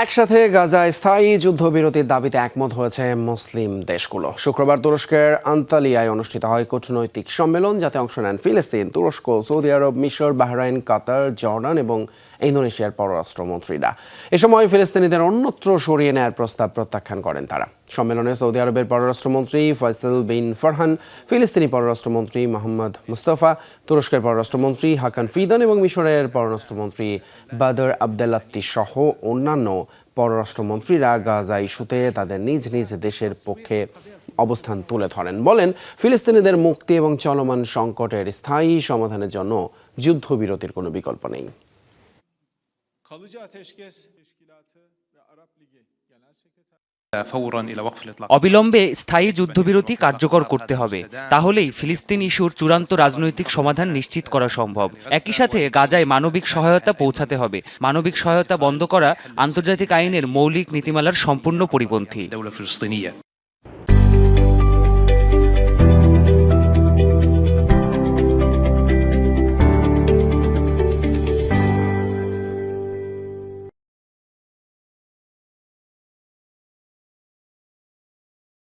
একসাথে গাজায় স্থায়ী যুদ্ধবিরতির দাবিতে একমত হয়েছে মুসলিম দেশগুলো। শুক্রবার তুরস্কের আন্তালিয়ায় অনুষ্ঠিত হয় কূটনৈতিক সম্মেলন, যাতে অংশ নেন ফিলিস্তিন, তুরস্ক, সৌদি আরব, মিশর, বাহরাইন, কাতার, জর্ডান এবং ইন্দোনেশিয়ার পররাষ্ট্রমন্ত্রীরা। এ সময় ফিলিস্তিনিদের অন্যত্র সরিয়ে নেয়ার প্রস্তাব প্রত্যাখ্যান করেন তারা। সম্মেলনে সৌদি আরবের পররাষ্ট্রমন্ত্রী ফয়সাল বিন ফরহান, ফিলিস্তিনি পররাষ্ট্রমন্ত্রী মোহাম্মদ মুস্তফা, তুরস্কের পররাষ্ট্রমন্ত্রী হাকান ফিদান এবং মিশরের পররাষ্ট্রমন্ত্রী বাদর আবদেলাত্তি সহ অন্যান্য পররাষ্ট্রমন্ত্রীরা গাজা ইস্যুতে তাদের নিজ নিজ দেশের পক্ষে অবস্থান তুলে ধরেন। বলেন, ফিলিস্তিনিদের মুক্তি এবং চলমান সংকটের স্থায়ী সমাধানের জন্য যুদ্ধবিরতির কোনো বিকল্প নেই। অবিলম্বে স্থায়ী যুদ্ধবিরতি কার্যকর করতে হবে তাহলেই ফিলিস্তিন ইস্যুর চূড়ান্ত রাজনৈতিক সমাধান নিশ্চিত করা সম্ভব একই সাথে গাজায় মানবিক সহায়তা পৌঁছাতে হবে মানবিক সহায়তা বন্ধ করা আন্তর্জাতিক আইনের মৌলিক নীতিমালার সম্পূর্ণ পরিপন্থী